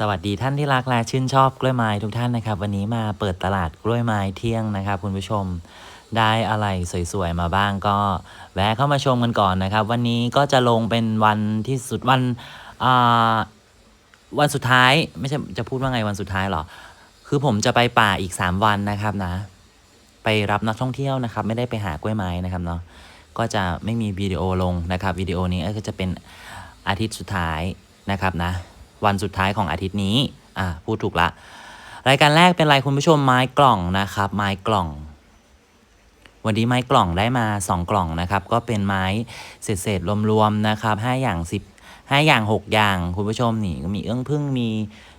สวัสดีท่านที่รักและชื่นชอบกล้วยไม้ทุกท่านนะครับ วันนี้มาเปิดตลาดกล้วยไม้เที่ยงนะครับ คุณผู้ชมได้อะไรสวยๆมาบ้างก็แวะเข้ามาชมกันก่อนนะครับ วันนี้ก็จะลงเป็นวันที่สุดวันวันสุดท้ายไม่ใช่จะพูดว่าไงวันสุดท้ายหรอ คือผมจะไปป่าอีก 3 วันนะครับนะ ไปรับนักท่องเที่ยวนะครับ ไม่ได้ไปหากล้วยไม้นะครับเนาะก็จะไม่มีวิดีโอลงนะครับวิดีโอนี้ก็จะเป็นอาทิตย์สุดท้ายนะครับนะ วันสุดท้ายของอาทิตย์นี้อ่าพูดถูกละ รายการแรกเป็นอะไรคุณผู้ชมไม้กล่องนะครับ ไม้กล่อง วันนี้ไม้กล่องได้มา 2 กล่องนะครับ ก็เป็นไม้เศษๆรวมๆนะครับ5อย่าง 10 5อย่าง 6 อย่างคุณผู้ชมนี่ก็มีเอื้องพึ่งมี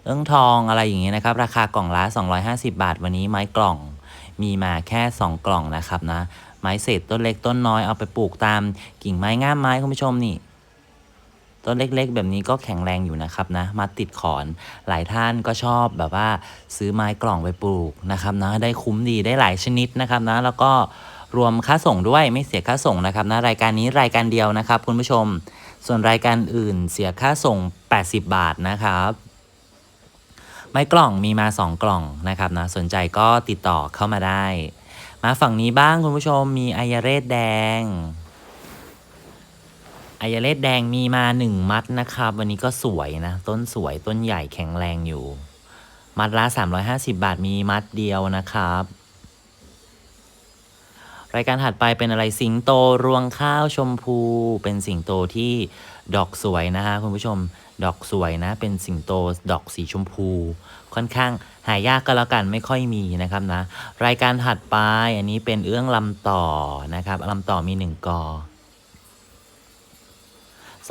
เอื้องทองอะไรอย่างเงี้ยนะครับ ราคากล่องละ 250 บาท วันนี้ไม้กล่องมีมาแค่ 2 กล่องนะครับนะไม้เศษต้นเล็กต้นน้อยเอาไปปลูกตามกิ่งไม้ง่ามไม้คุณผู้ชมนี่ ต้นเล็กๆ แบบนี้ก็แข็งแรงอยู่นะครับนะมาติดขอนหลายท่านก็ชอบแบบว่าซื้อไม้กล่องไปปลูกนะครับนะได้คุ้มดีได้หลายชนิดนะครับนะแล้วก็รวมค่าส่งด้วยไม่เสียค่าส่งนะครับนะรายการนี้รายการเดียวนะครับ คุณผู้ชม ส่วนรายการอื่นเสียค่าส่ง 80 บาทนะครับ ไม้กล่องมีมา 2 กล่องนะครับนะสนใจก็ติดต่อเข้ามาได้ มาฝั่งนี้บ้างคุณผู้ชมมีอายาเรศแดง อายาเลดแดงมีมาหนึ่งมัดนะครับ วันนี้ก็สวยนะ ต้นสวยต้นใหญ่แข็งแรงอยู่ มัดละ350บาทมีมัดเดียวนะครับ รายการถัดไปเป็นอะไรสิงโตรวงข้าวชมพู เป็นสิงโตที่ดอกสวยนะฮะคุณผู้ชมดอกสวยนะ เป็นสิงโตดอกสีชมพู ค่อนข้างหายากก็แล้วกันไม่ค่อยมีนะครับนะ รายการถัดไปอันนี้เป็นเอื้องลำต่อนะครับลำต่อมีหนึ่งกอ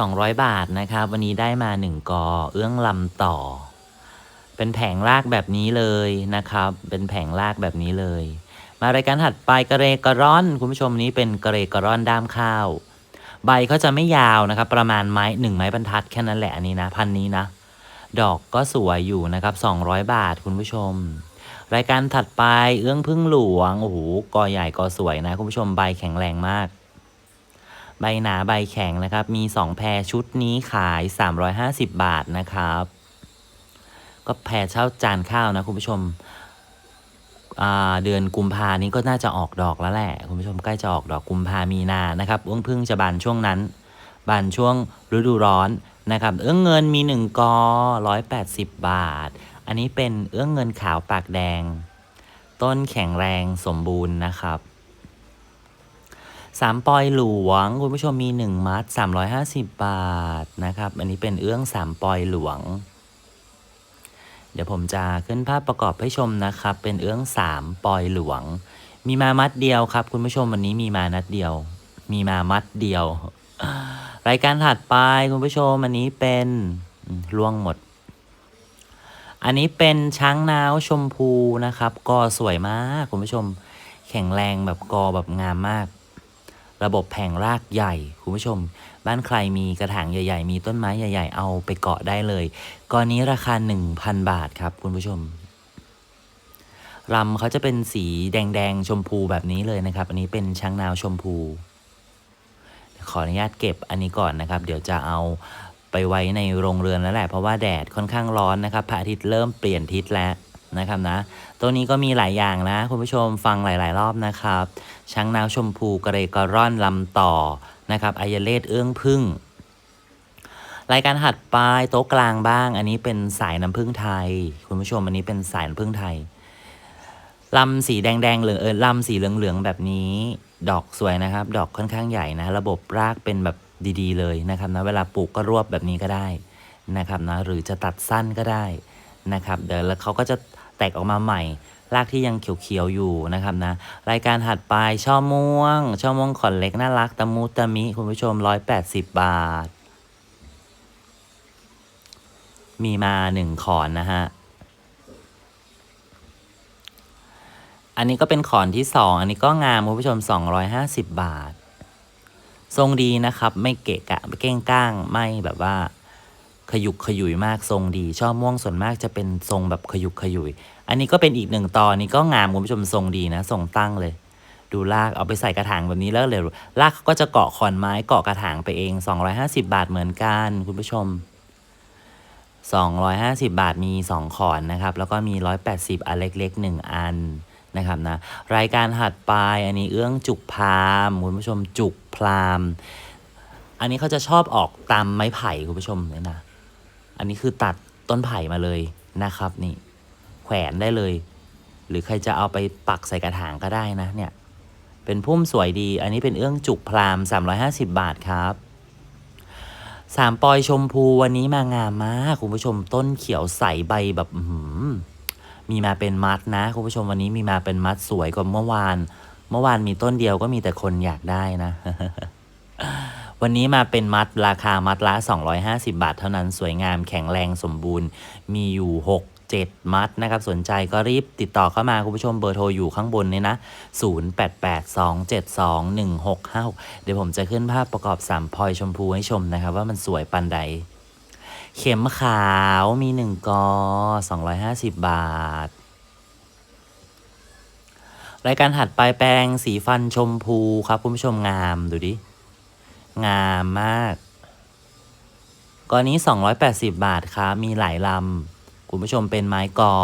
200 บาทนะครับ วันนี้ได้มา 1 กอ เอื้องลำต่อ เป็นแผงลากแบบนี้เลยนะครับ เป็นแผงลากแบบนี้เลย มารายการถัดไปกระเรกระร่อน คุณผู้ชมนี้เป็นกระเรกระร่อนด้ามข้าว ใบเขาจะไม่ยาวนะครับ ประมาณไม้หนึ่งไม้บรรทัดแค่นั้นแหละอันนี้นะพันนี้นะ ดอกก็สวยอยู่นะครับ 200 บาทคุณผู้ชม รายการถัดไปเอื้องพึ่งหลวงโอ้โหกอใหญ่กอสวยนะ คุณผู้ชมใบแข็งแรงมาก ใบหนาใบแข็งนะครับ มี 2 แพรชุดนี้ขาย 350 บาทนะครับ ก็แพรเช่าจานข้าวนะคุณผู้ชมเดือนกุมภานี้ก็น่าจะออกดอกแล้วแหละ คุณผู้ชมใกล้จะออกดอกกุมภามีนานะครับเอื้องพึ่งจะบานช่วงนั้น บานช่วงฤดูร้อนนะครับ เอื้องเงินมี1กอ180 บาท อันนี้เป็นเอื้องเงินขาวปากแดง ต้นแข็งแรงสมบูรณ์นะครับ สามปอยหลวง คุณผู้ชมมี1มัด350บาทนะครับ อันนี้เป็นเอื้องสามปอยหลวง เดี๋ยวผมจะขึ้นภาพประกอบให้ชมนะครับ เป็นเอื้องสามปอยหลวง มีมามัดเดียวครับ คุณผู้ชมวันนี้มีมานัดเดียว มีมามัดเดียว รายการถัดไปคุณผู้ชมอันนี้เป็นล่วงหมด อันนี้เป็นช้างนาวชมพูนะครับ กอสวยมากคุณผู้ชม แข็งแรงแบบกอแบบงามมาก ระบบแผงรากใหญ่คุณผู้ชม บ้านใครมีกระถางใหญ่ ๆ มีต้นไม้ใหญ่ ๆ เอาไปเกาะได้เลยกอนี้ราคา 1,000 บาทครับคุณผู้ชมลำเขาจะเป็นสีแดงๆชมพูแบบนี้เลยนะครับ อันนี้เป็นช้างนาวชมพู ขออนุญาตเก็บอันนี้ก่อนนะครับ เดี๋ยวจะเอาไปไว้ในโรงเรือนแล้วแหละเพราะว่าแดดค่อนข้างร้อนนะครับพระอาทิตย์เริ่มเปลี่ยนทิศแล้ว นะครับนะ ตัวนี้ก็มีหลายอย่างนะ คุณผู้ชมฟังหลาย ๆ รอบนะครับ ช้างนาวชมพูกระเรกระร่อนลำต่อนะครับอายเลศเอื้องพึ่งรายการหัดปลายโต๊ะกลางบ้าง อันนี้เป็นสายน้ำพึ่งไทย คุณผู้ชมอันนี้เป็นสายน้ำพึ่งไทยลำสีแดงๆเหลืองเออลำสีเหลืองๆแบบนี้ ดอกสวยนะครับ ดอกค่อนข้างใหญ่นะ ระบบรากเป็นแบบดีๆ เลยนะครับนะเวลาปลูกก็รวบแบบนี้ก็ได้นะครับนะหรือจะตัดสั้นก็ได้ นะครับเดี๋ยวแล้วเขาก็จะแตกออกมาใหม่รากที่ยังเขียวๆอยู่นะครับนะรายการถัดไปช่อม่วง ช่อม่วงขอนเล็กน่ารักตะมูตะมิ คุณผู้ชม 180 บาท มีมาหนึ่งขอนนะฮะ อันนี้ก็เป็นขอนที่สองอันนี้ก็งามคุณผู้ชม 250 บาท ทรงดีนะครับ ไม่เกะกะไม่เก้งก้างไม่แบบว่า ขยุกขยุยมากทรงดี ช่อม่วงส่วนมากจะเป็นทรงแบบขยุกขยุย อันนี้ก็เป็นอีกหนึ่งตอนนี้ก็งามคุณผู้ชมทรงดีนะทรงตั้งเลย ดูรากเอาไปใส่กระถางแบบนี้แล้วเลยรากเขาก็จะเกาะขอนไม้เกาะกระถางไปเอง 250 บาทเหมือนกันคุณผู้ชม 250 บาทมี 2 ขอนนะครับ แล้วก็มี 180 อันเล็กๆ 1 อันนะครับนะรายการถัดไปอันนี้เอื้องจุกพรามคุณผู้ชมจุกพราม อันนี้เขาจะชอบออกตามไม้ไผ่คุณผู้ชมเนี่ยนะ อันนี้คือตัดต้นไผ่มาเลยนะครับ นี่ แขวนได้เลย หรือใครจะเอาไปปักใส่กระถางก็ได้นะเนี่ย เป็นพุ่มสวยดี อันนี้เป็นเอื้องจุกพราม 350 บาทครับสามปอยชมพูวันนี้มางามมากคุณผู้ชมต้นเขียวใสใบแบบมีมาเป็นมัดนะคุณผู้ชมวันนี้มีมาเป็นมัดสวยกว่าเมื่อวาน เมื่อวานมีต้นเดียวก็มีแต่คนอยากได้นะ วันนี้มาเป็นมัดราคามัดละ 250 บาทเท่านั้นสวยงามแข็งแรงสมบูรณ์ มีอยู่ 6 7 มัดนะครับ สนใจก็รีบติดต่อเข้ามาคุณผู้ชมเบอร์โทรอยู่ข้างบนนี่นะ 0882721656 เดี๋ยวผมจะขึ้นภาพประกอบสามพลอยชมพูให้ชมนะครับ ว่ามันสวยปันใด เข็มขาวมี1กอ250 บาทรายการถัดไปแปรงสีฟันชมพูครับคุณผู้ชมงามดูดิ งามมากกอนี้ 280 บาทครับมีหลายลำ คุณผู้ชมเป็นไม้กอ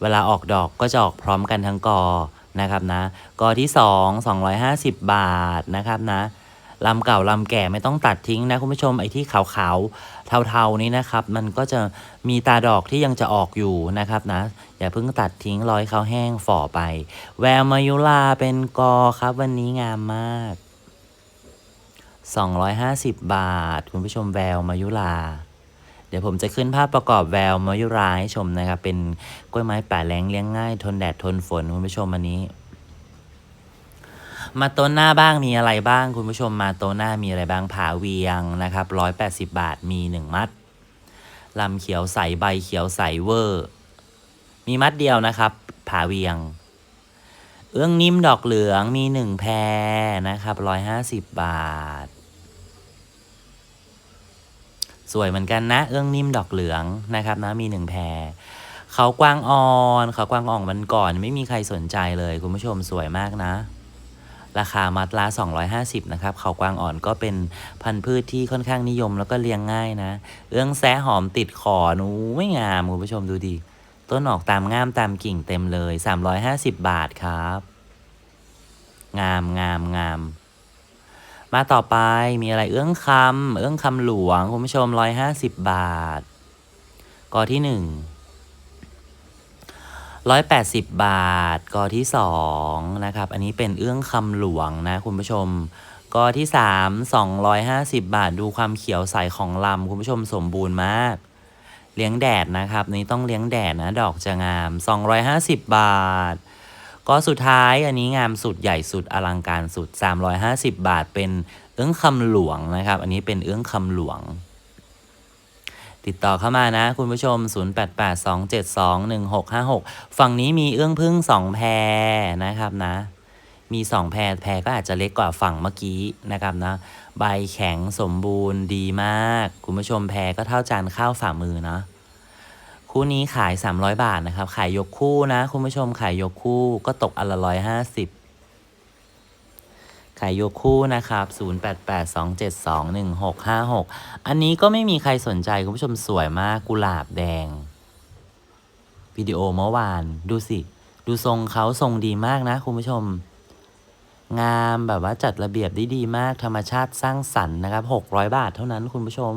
เวลาออกดอกก็จะออกพร้อมกันทั้งกอนะครับนะ กอที่ 2 250 บาทนะครับนะลำเก่าลำแก่ไม่ต้องตัดทิ้งนะคุณผู้ชมไอ้ที่ขาวๆเทาๆนี้นะครับ มันก็จะมีตาดอกที่ยังจะออกอยู่นะครับนะ อย่าเพิ่งตัดทิ้งรอยเขาแห้งฝ่อไป แววมายุลาเป็นกอครับวันนี้งามมาก 250 บาท คุณผู้ชมแววมายุลาเดี๋ยวผมจะขึ้นภาพประกอบแววมายุราให้ชมนะครับ เป็นกล้วยไม้ป่าแหลงเลี้ยงง่าย ทนแดดทนฝนคุณผู้ชมอันนี้ มาต้นหน้าบ้างมีอะไรบ้าง คุณผู้ชมมาต้นหน้ามีอะไรบ้างผาเวียงนะครับ180บาทมีหนึ่งมัดลำเขียวใสใบเขียวใสเวอร์ มีมัดเดียวนะครับ ผาเวียง เอื้องนิ่มดอกเหลืองมีหนึ่งแพรนะครับ150บาท สวยเหมือนกันนะ เอื้องนิ่มดอกเหลืองนะครับนะมีหนึ่งแพรเขากวางอ่อนเขากวางอ่อนมันก่อน ไม่มีใครสนใจเลย คุณผู้ชมสวยมากนะ ราคามัดละ250 นะครับ เขากวางอ่อนก็เป็นพันธุ์พืชที่ค่อนข้างนิยมแล้วก็เลี้ยงง่ายนะ เอื้องแซะหอมติดขอนูไม่งามคุณผู้ชมดูดิ ต้นออกตามง่ามตามกิ่งเต็มเลย 350 บาทครับ งามงามงามมาต่อไปมีอะไรเอื้องคำเอื้องคำหลวงคุณผู้ชม 150 บาท กอที่หนึ่งร้อยแปดสิบบาท กอที่สองนะครับ อันนี้เป็นเอื้องคำหลวงนะคุณผู้ชม กอที่สามสองร้อยห้าสิบบาท ดูความเขียวใสของลำคุณผู้ชมสมบูรณ์มาก เลี้ยงแดดนะครับ นี่ต้องเลี้ยงแดดนะ ดอกจะงาม 250 บาท ก็สุดท้ายอันนี้งามสุดใหญ่สุดอลังการสุด 350 บาท เป็นเอื้องคำหลวงนะครับ อันนี้เป็นเอื้องคำหลวง ติดต่อเข้ามานะ คุณผู้ชม 0882721656 ฝั่งนี้มีเอื้องพึ่ง2แพรนะครับนะ มี 2 แพรแพรก็อาจจะเล็กกว่าฝั่งเมื่อกี้นะครับนะใบแข็งสมบูรณ์ดีมาก คุณผู้ชมแพรก็เท่าจานข้าวฝ่ามือเนาะคู่นี้ขาย 300 บาทนะครับ ขายยกคู่นะ คุณผู้ชมขายยกคู่ก็ตกอันละร้อยห้าสิบขายยกคู่นะครับ 0882721656 อันนี้ก็ไม่มีใครสนใจ คุณผู้ชมสวยมากกุหลาบแดง วิดีโอเมื่อวาน ดูสิ ดูทรงเขาทรงดีมากนะ คุณผู้ชม งามแบบว่าจัดระเบียบได้ดีมากธรรมชาติสร้างสรรค์นะครับ600 บาทเท่านั้นคุณผู้ชม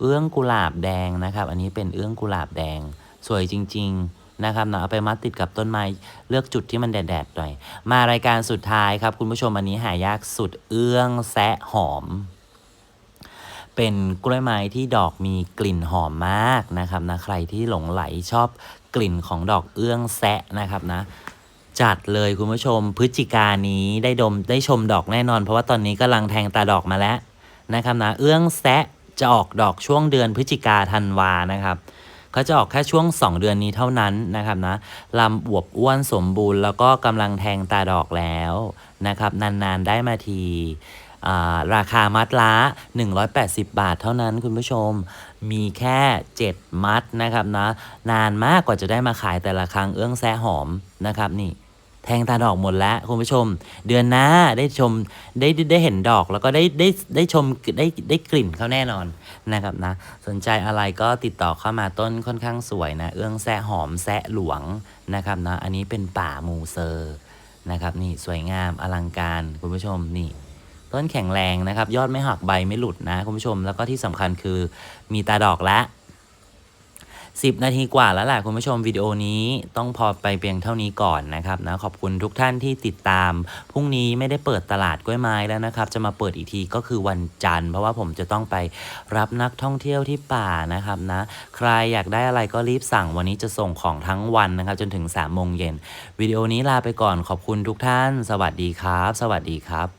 เอื้องกุหลาบแดงนะครับ อันนี้เป็นเอื้องกุหลาบแดง สวยจริง ๆนะครับเนะเอาไปมัดติดกับต้นไม้เลือกจุดที่มันแดดๆหน่อย มารายการสุดท้ายครับ คุณผู้ชมอันนี้หายากสุดเอื้องแซะหอม เป็นกล้วยไม้ที่ดอกมีกลิ่นหอมมากนะครับนะใครที่หลงไหลชอบกลิ่นของดอกเอื้องแซะนะครับนะ จัดเลยคุณผู้ชม พฤศจิกานี้ได้ดมได้ชมดอกแน่นอน เพราะว่าตอนนี้กำลังแทงตาดอกมาแล้วนะครับนะเอื้องแซะจะออกดอกช่วงเดือนพฤศจิกาธันวานะครับเขาจะออกแค่ช่วง 2 เดือนนี้เท่านั้นนะครับนะลำอวบอ้วนสมบูรณ์แล้วก็กำลังแทงตาดอกแล้วนะครับนาน ๆ ได้มาทีราคามัดละ 180 บาทเท่านั้นคุณผู้ชม มีแค่ 7 มัดนะครับนะ นานมากกว่าจะได้มาขายแต่ละครั้งเอื้องแซะหอมนะครับนี่ แทงตาดอกหมดแล้วคุณผู้ชม เดือนหน้าได้ชมได้ได้ได้เห็นดอกแล้วก็ได้ได้ได้ชมได้ได้กลิ่นเขาแน่นอนนะครับนะ สนใจอะไรก็ติดต่อเข้ามาต้นค่อนข้างสวยนะ เอื้องแซะหอมแซะหลวงนะครับนะ อันนี้เป็นป่ามูเซอร์นะครับนี่สวยงามอลังการคุณผู้ชมนี่ต้นแข็งแรงนะครับ ยอดไม่หักใบไม่หลุดนะคุณผู้ชมแล้วก็ที่สำคัญคือมีตาดอกและ 10 นาทีกว่าแล้วแหละคุณผู้ชมวิดีโอนี้ต้องพอไปเพียงเท่านี้ก่อนนะครับนะขอบคุณทุกท่านที่ติดตาม พรุ่งนี้ไม่ได้เปิดตลาดกล้วยไม้แล้วนะครับ จะมาเปิดอีกทีก็คือวันจันทร์เพราะว่าผมจะต้องไปรับนักท่องเที่ยวที่ป่านะครับนะใครอยากได้อะไรก็รีบสั่งวันนี้จะส่งของทั้งวันนะครับ จนถึง3โมงเย็นวิดีโอนี้ลาไปก่อนขอบคุณทุกท่าน สวัสดีครับ สวัสดีครับ